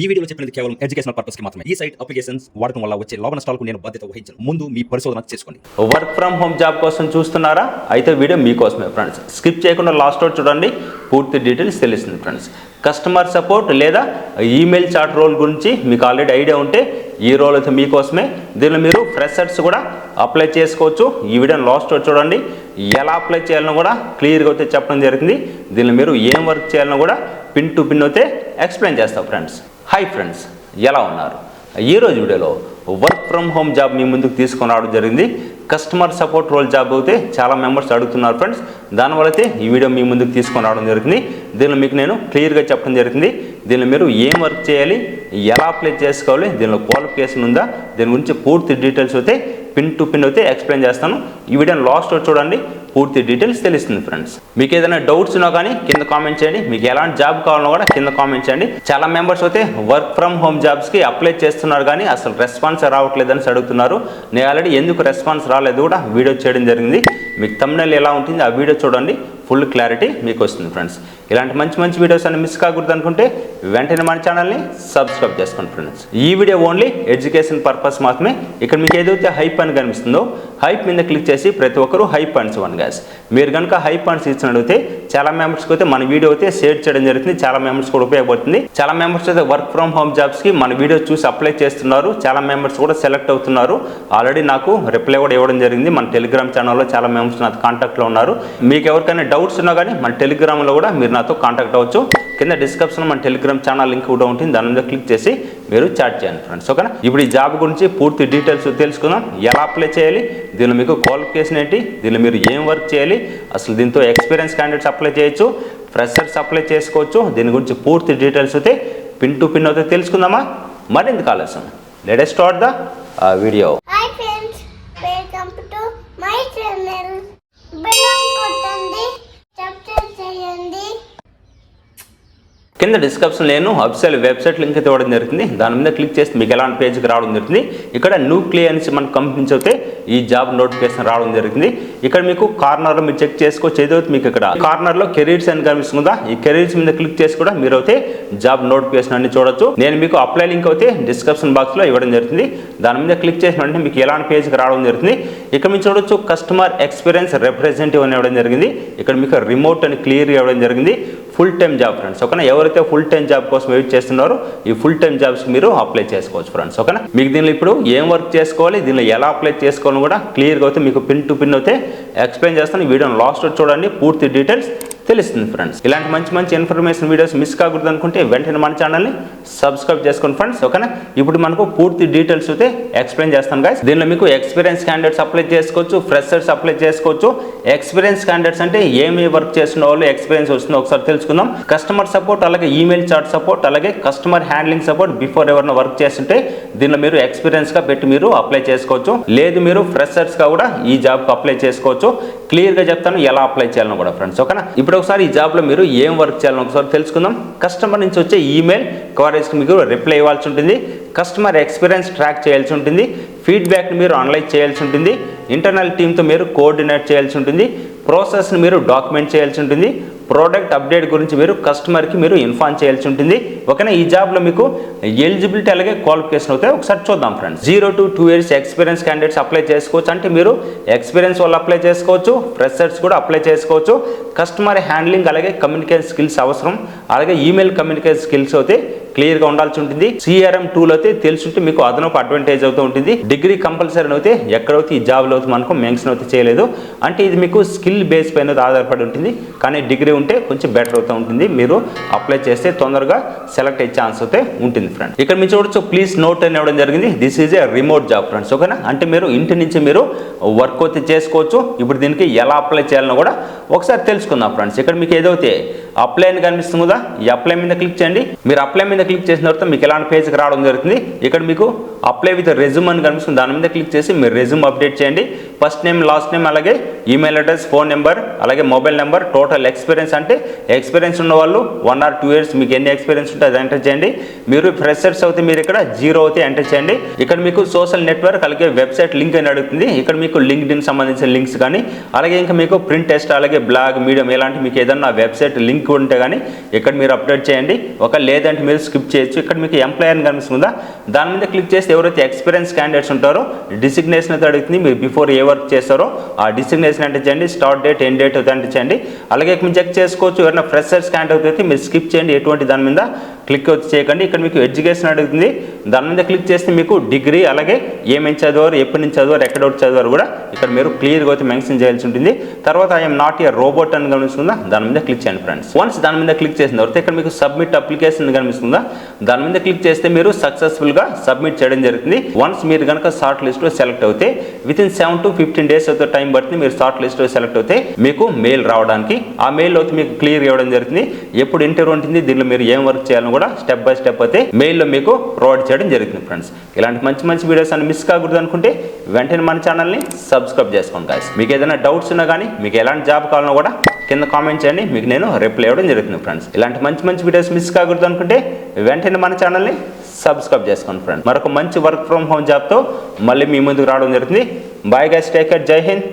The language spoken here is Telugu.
ఈ వీడియోలో చెప్పినది కేవలం ఎడ్యుకేషనల్ పర్పస్కి మాత్రమే. ఈ సైట్ అప్లికేషన్స్ వాడటం వల్ల వచ్చే లాభ నష్టాలకు నేను బాధ్యత వహించను. ముందు మీ పరిశోధన చేసుకోండి. వర్క్ ఫ్రమ్ హోమ్ జాబ్ కోసం చూస్తున్నారా? అయితే వీడియో మీకోసమే ఫ్రెండ్స్. స్కిప్ చేయకుండా లాస్ట్ అవుట్ చూడండి. పూర్తి డీటెయిల్స్ తెలుస్తుంది ఫ్రెండ్స్. కస్టమర్ సపోర్ట్ లేదా ఈమెయిల్ చాట్ రోల్ గురించి మీకు ఆల్రెడీ ఐడియా ఉంటే ఈ రోల్ అయితే మీకోసమే. దీనిలో మీరు ఫ్రెషర్స్ కూడా అప్లై చేసుకోవచ్చు. ఈ వీడియోని లాస్ట్ అవుట్ చూడండి. ఎలా అప్లై చేయాలని కూడా క్లియర్గా అయితే చెప్పడం జరిగింది. దీనిలో మీరు ఏం వర్క్ చేయాలని కూడా పిన్ టు పిన్ అయితే ఎక్స్ప్లెయిన్ చేస్తాం ఫ్రెండ్స్. హాయ్ ఫ్రెండ్స్ ఎలా ఉన్నారు? ఈరోజు వీడియోలో వర్క్ ఫ్రమ్ హోమ్ జాబ్ మీ ముందుకు తీసుకొని రావడం జరిగింది. కస్టమర్ సపోర్ట్ రోల్ జాబ్ అయితే చాలా మెంబర్స్ అడుగుతున్నారు ఫ్రెండ్స్. దానివల్ల అయితే ఈ వీడియో మీ ముందుకు తీసుకొని రావడం జరిగింది. దీనిలో మీకు నేను క్లియర్గా చెప్పడం జరిగింది. దీనిలో మీరు ఏం వర్క్ చేయాలి ఎలా అప్లై చేసుకోవాలి దీనిలో క్వాలిఫికేషన్ ఉందా దీని గురించి పూర్తి డీటెయిల్స్ అయితే పిన్ టు పిన్ అయితే ఎక్స్ప్లెయిన్ చేస్తాను. ఈ వీడియోని లాస్ట్ చూడండి. పూర్తి డీటెయిల్స్ తెలుస్తుంది ఫ్రెండ్స్ మీకు ఏదైనా డౌట్స్ ఉన్నా కానీ కింద కామెంట్ చేయండి. మీకు ఎలాంటి జాబ్ కావాలన్నా కూడా కింద కామెంట్ చేయండి. చాలా మెంబర్స్ అయితే వర్క్ ఫ్రమ్ హోమ్ జాబ్స్కి అప్లై చేస్తున్నారు కానీ అసలు రెస్పాన్స్ రావట్లేదని అడుగుతున్నారు. నేను ఆల్రెడీ ఎందుకు రెస్పాన్స్ రాలేదు కూడా వీడియో చేయడం జరిగింది. మీకు తమిళ ఎలా ఉంటుంది ఆ వీడియో చూడండి. ఫుల్ క్లారిటీ మీకు వస్తుంది ఫ్రెండ్స్ ఇలాంటి మంచి మంచి వీడియోస్ అన్ని మిస్ కాకూడదు అనుకుంటే వెంటనే మన ఛానల్ని సబ్స్క్రైబ్ చేసుకోండి ఫ్రెండ్స్. ఈ వీడియో ఓన్లీ ఎడ్యుకేషన్ పర్పస్ మాత్రమే. ఇక్కడ మీకు ఏదైతే హైప్ అని కనిపిస్తుందో హైప్ మీద క్లిక్ చేసి ప్రతి ఒక్కరూ హైప్ పాయింట్స్ వన్ గ్యాస్. మీరు కనుక హైప్ పాయింట్స్ అడిగితే చాలా మెంబర్స్కి అయితే మన వీడియో అయితే షేర్ చేయడం జరుగుతుంది. చాలా మెంబర్స్ కూడా ఉపయోగపడుతుంది. చాలా మెంబర్స్ అయితే వర్క్ ఫ్రమ్ హోమ్ జాబ్స్కి మన వీడియో చూసి అప్లై చేస్తున్నారు. చాలా మెంబర్స్ కూడా సెలెక్ట్ అవుతున్నారు. ఆల్రెడీ నాకు రిప్లై కూడా ఇవ్వడం జరిగింది. మన టెలిగ్రామ్ ఛానల్లో చాలా మెంబర్స్ నాకు కాంటాక్ట్లో ఉన్నారు. మీకు ఎవరికైనా డౌట్స్ ఉన్నా కానీ మన టెలిగ్రామ్లో కూడా మీరు నాతో కాంటాక్ట్ అవ్వచ్చు. కింద డిస్క్రిప్షన్ మన టెలిగ్రామ్ ఛానల్ లింక్ కూడా ఉంటుంది. దాని మీద క్లిక్ చేసి మీరు చాట్ చేయండి ఫ్రెండ్స్ ఓకేనా ఇప్పుడు ఈ జాబ్ గురించి పూర్తి డీటెయిల్స్ తెలుసుకుందాం. ఎలా అప్లై చేయాలి? దీనిలో మీకు క్వాలిఫికేషన్ ఏంటి? దీనిలో మీరు ఏం వర్క్ చేయాలి? అసలు దీంతో ఎక్స్పీరియన్స్ క్యాండిడేట్స్ అప్లై చేయొచ్చు. ఫ్రెషర్స్ అప్లై చేసుకోవచ్చు. దీని గురించి పూర్తి డీటెయిల్స్ అయితే పిన్ టు పిన్ అయితే తెలుసుకుందామా? మరింత ఆలస్యం let start the video hi friends welcome to my channel bell కొట్టండి సబ్స్క్రైబ్ చేయండి కింద డిస్క్రిప్షన్ నేను అఫీషియల్ వెబ్సైట్ లింక్ అయితే ఇవ్వడం జరుగుతుంది దాని మీద క్లిక్ చేస్తే మీకు ఎలాంటి పేజ్కి రావడం జరుగుతుంది ఇక్కడ న్యూ క్లియరెన్స్ మన కంపెనీ అయితే ఈ జాబ్ నోటిఫికేషన్ రావడం జరుగుతుంది ఇక్కడ మీకు కార్నర్లో మీరు చెక్ చేసుకోవచ్చు. ఏదైతే మీకు ఇక్కడ కార్నర్లో కెరీర్స్ అని కనిపిస్తుందా ఈ కెరీర్స్ మీద క్లిక్ చేసి కూడా మీరు అయితే జాబ్ నోటిఫికేషన్ అన్ని చూడొచ్చు. నేను మీకు అప్లై లింక్ అయితే డిస్క్రిప్షన్ బాక్స్లో ఇవ్వడం జరుగుతుంది దాని మీద క్లిక్ చేసిన వెంటనే మీకు ఎలాంటి పేజ్కి రావడం జరుగుతుంది ఇక్కడ మీరు చూడొచ్చు కస్టమర్ ఎక్స్పీరియన్స్ రిప్రజెంటేటివ్ అని ఇవ్వడం జరిగింది. ఇక్కడ మీకు రిమోట్ అని క్లియర్ ఇవ్వడం జరిగింది. ఫుల్ టైం జాబ్ ఫ్రెండ్స్ ఓకేనా? ఎవరైతే ఫుల్ టైం జాబ్ కోసం వెయిట్ చేస్తున్నారో ఈ ఫుల్ టైం జాబ్స్ మీరు అప్లై చేసుకోవచ్చు ఫ్రెండ్స్ ఓకేనా? మీకు దీనిలో ఇప్పుడు ఏం వర్క్ చేసుకోవాలి దీనిలో ఎలా అప్లై చేసుకోవాలని కూడా క్లియర్గా అయితే మీకు పిన్ టు పిన్ అయితే ఎక్స్ప్లెయిన్ చేస్తాను. ఈ వీడియోని లాస్ట్ చూడండి. పూర్తి డీటెయిల్స్ తెలుస్తుంది ఫ్రెండ్స్ ఇలాంటి మంచి మంచి ఇన్ఫర్మేషన్ వీడియోస్ మిస్ కాకూడదు అనుకుంటే వెంటనే మన ఛానల్ని సబ్స్క్రైబ్ చేసుకోండి ఫ్రెండ్స్ ఓకేనా? ఇప్పుడు మనకు పూర్తి డీటెయిల్స్ అయితే ఎక్స్ప్లెయిన్ చేస్తాను గైస్ దీనిలో మీకు ఎక్స్పీరియన్స్ క్యాండిడేట్స్ అప్లై చేసుకోవచ్చు ఫ్రెషర్స్ అప్లై చేసుకోవచ్చు. ఎక్స్పీరియన్స్ క్యాండిడేట్స్ అంటే ఏమి వర్క్ చేస్తున్న వాళ్ళు ఎక్స్పీరియన్స్ వస్తుందో ఒకసారి తెలుసుకుందాం. కస్టమర్ సపోర్ట్ అలాగే ఈమెయిల్ చాట్ సపోర్ట్ అలాగే కస్టమర్ హ్యాండ్లింగ్ సపోర్ట్ బిఫోర్ ఎవరైనా వర్క్ చేస్తుంటే దీనిలో మీరు ఎక్స్పీరియన్స్గా పెట్టి మీరు అప్లై చేసుకోవచ్చు. లేదు మీరు ఫ్రెషర్స్గా కూడా ఈ జాబ్కి అప్లై చేసుకోవచ్చు. క్లియర్గా చెప్తాను ఎలా అప్లై చేయాలని కూడా ఫ్రెండ్స్ ఓకేనా? ఇప్పుడు ఒకసారి ఈ జాబ్లో మీరు ఏం వర్క్ చేయాలని ఒకసారి తెలుసుకుందాం. కస్టమర్ నుంచి వచ్చే ఈమెయిల్ కవరేజ్కి మీకు రిప్లై ఇవ్వాల్సి ఉంటుంది. కస్టమర్ ఎక్స్పీరియన్స్ ట్రాక్ చేయాల్సి ఉంటుంది. ఫీడ్బ్యాక్ని మీరు అనలైజ్ చేయాల్సి ఉంటుంది. ఇంటర్నల్ టీమ్తో మీరు కోఆర్డినేట్ చేయాల్సి ఉంటుంది. ప్రాసెస్ని మీరు డాక్యుమెంట్ చేయాల్సి ఉంటుంది. ప్రోడక్ట్ అప్డేట్ గురించి మీరు కస్టమర్కి మీరు ఇన్ఫార్మ్ చేయాల్సి ఉంటుంది. ఓకేనా ఈ జాబ్లో మీకు ఎలిజిబిలిటీ అలాగే క్వాలిఫికేషన్ అవుతాయి ఒకసారి చూద్దాం friends. Zero to two years experience candidates apply చేసుకోవచ్చు అంటే మీరు ఎక్స్పీరియన్స్ వాళ్ళు అప్లై చేసుకోవచ్చు ఫ్రెషర్స్ కూడా అప్లై చేసుకోవచ్చు. కస్టమర్ హ్యాండ్లింగ్ అలాగే కమ్యూనికేషన్ స్కిల్స్ అవసరం. అలాగే ఈమెయిల్ కమ్యూనికేషన్ స్కిల్స్ అయితే క్లియర్గా ఉండాల్సి ఉంటుంది. సిఆర్ఎం టూలో అయితే తెలుసుంటే మీకు అదనపు అడ్వాంటేజ్ అవుతూ ఉంటుంది. డిగ్రీ కంపల్సరీ అయితే ఎక్కడైతే ఈ జాబ్లో అయితే మనకు మెన్షన్ అయితే చేయలేదు. అంటే ఇది మీకు స్కిల్ బేస్ పైన ఆధారపడి ఉంటుంది. కానీ డిగ్రీ ఉంటే కొంచెం బెటర్ అవుతూ ఉంటుంది. మీరు అప్లై చేస్తే తొందరగా సెలెక్ట్ అయ్యే ఛాన్స్ అయితే ఉంటుంది ఫ్రెండ్ ఇక్కడ మీరు చూడొచ్చు ప్లీజ్ నోట్ అని ఇవ్వడం జరిగింది. This is a remote job friends ఓకేనా అంటే మీరు ఇంటి నుంచి మీరు వర్క్ అయితే చేసుకోవచ్చు. ఇప్పుడు దీనికి ఎలా అప్లై చేయాలనో కూడా ఒకసారి తెలుసుకుందాం ఫ్రెండ్స్ ఇక్కడ మీకు ఏదైతే అప్లై అని కనిపిస్తుంది కదా ఈ అప్లై మీద క్లిక్ చేయండి. మీరు అప్లై మీద క్లిక్ చేసిన తర్వాత మీకు ఎలాంటి పేజ్కి రావడం జరుగుతుంది. ఇక్కడ మీకు అప్లై విత్ రెజ్యూమ్ అని కనిపిస్తుంది. దాని మీద క్లిక్ చేసి మీరు రెజ్యూమ్ అప్డేట్ చేయండి. ఫస్ట్ నేమ్ లాస్ట్ నేమ్ అలాగే ఈమెయిల్ అడ్రస్ ఫోన్ నెంబర్ అలాగే మొబైల్ నెంబర్ టోటల్ ఎక్స్పీరియన్స్ అంటే ఎక్స్పీరియన్స్ ఉన్న వాళ్ళు వన్ ఆర్ టూ ఇయర్స్ మీకు ఎన్ని ఎక్స్పీరియన్స్ ఉంటే అది ఎంటర్ చేయండి. మీరు ఫ్రెషర్స్ అయితే మీరు ఇక్కడ జీరో అయితే ఎంటర్ చేయండి. ఇక్కడ మీకు సోషల్ నెట్వర్క్ అలాగే వెబ్సైట్ లింక్ అని అడుగుతుంది. ఇక్కడ మీకు లింక్ సంబంధించిన లింక్స్ కానీ అలాగే ఇంకా మీకు ప్రింట్ టెస్ట్ అలాగే బ్లాగ్ మీడియం ఇలాంటి మీకు ఏదన్నా వెబ్సైట్ లింక్ ఉంటే కానీ ఇక్కడ మీరు అప్డేట్ చేయండి. ఒక లేదంటే మీరు స్కిప్ చేయొచ్చు. ఇక్కడ మీకు ఎంప్లాయర్ అని కనిపిస్తుందా దాని మీద క్లిక్ చేస్తే ఎవరైతే ఎక్స్పీరియన్స్ క్యాండిడేట్స్ ఉంటారో డిసిగ్నేషన్ అయితే అడుగుతుంది. మీరు బిఫోర్ ఏ వర్క్ చేశారో ఆ డిసిగ్నేషన్ అంటే చేయండి స్టార్ట్ డేట్ ఎండ్ డేట్ అయితే చేయండి. అలాగే మీరు చెక్ చేసుకోవచ్చు ఎవరైనా ఫ్రెషర్స్ క్యాండిడేట్ అయితే మీరు స్కిప్ చేయండి ఎటువంటి దాని మీద. క్లిక్ వచ్చి చేయకండి. ఇక్కడ మీకు ఎడ్యుకేషన్ అడుగుతుంది. దాని మీద క్లిక్ చేస్తే మీకు డిగ్రీ అలాగే ఏమేమి చదివారు ఎప్పటి నుంచి చదివారు ఎక్కడ ఒకటి చదివారు కూడా ఇక్కడ మీరు క్లియర్గా అయితే మెన్షన్ చేయాల్సి ఉంటుంది. తర్వాత ఐఎమ్ నాట్ ఏ రోబోట్ అని కనిపిస్తుందా దాని మీద క్లిక్ చేయండి ఫ్రెండ్స్. వన్స్ దాని మీద క్లిక్ చేసిన తర్వాత ఇక్కడ మీకు సబ్మిట్ అప్లికేషన్ కనిపిస్తుందా? దాని మీద క్లిక్ చేస్తే మీరు సక్సెస్ఫుల్గా సబ్మిట్ చేయడం జరుగుతుంది. వన్స్ మీరు కనుక షార్ట్ లిస్ట్లో సెలెక్ట్ అవుతే within seven to fifteen days అయితే టైం పడుతుంది మీరు షార్ట్ లిస్ట్లో సెలెక్ట్ అవుతే మీకు మెయిల్ రావడానికి. ఆ మెయిల్ అయితే మీకు క్లియర్ ఇవ్వడం జరుగుతుంది. ఎప్పుడు ఇంటర్వ్యూ ఉంటుంది దీనిలో మీరు ఏం వర్క్ చేయాలని కూడా స్టెప్ బై స్టెప్ అయితే మెయిల్లో మీకు ప్రొవైడ్ చేయడం జరుగుతుంది ఫ్రెండ్స్ ఇలాంటి మంచి మంచి వీడియోస్ అని మిస్ కాకూడదు అనుకుంటే వెంటనే మన ఛానల్ని సబ్స్క్రైబ్ చేసుకోండి guys. మీకు ఏదైనా డౌట్స్ ఉన్నా కానీ మీకు ఎలాంటి జాబ్ కావాలన్నా కూడా కింద కామెంట్ చేయండి మీకు నేను రిప్లై ఇవ్వడం జరుగుతుంది ఫ్రెండ్స్ ఇలాంటి మంచి మంచి వీడియోస్ మిస్ కాకూడదు అనుకుంటే వెంటనే మన ఛానల్ని సబ్స్క్రైబ్ చేసుకోండి ఫ్రెండ్స్ మరొక మంచి వర్క్ ఫ్రమ్ హోమ్ జాబ్తో మళ్ళీ మీ ముందుకు రావడం జరుగుతుంది. బాయ్ గైస్ టేక్ కేర్ జై హింద్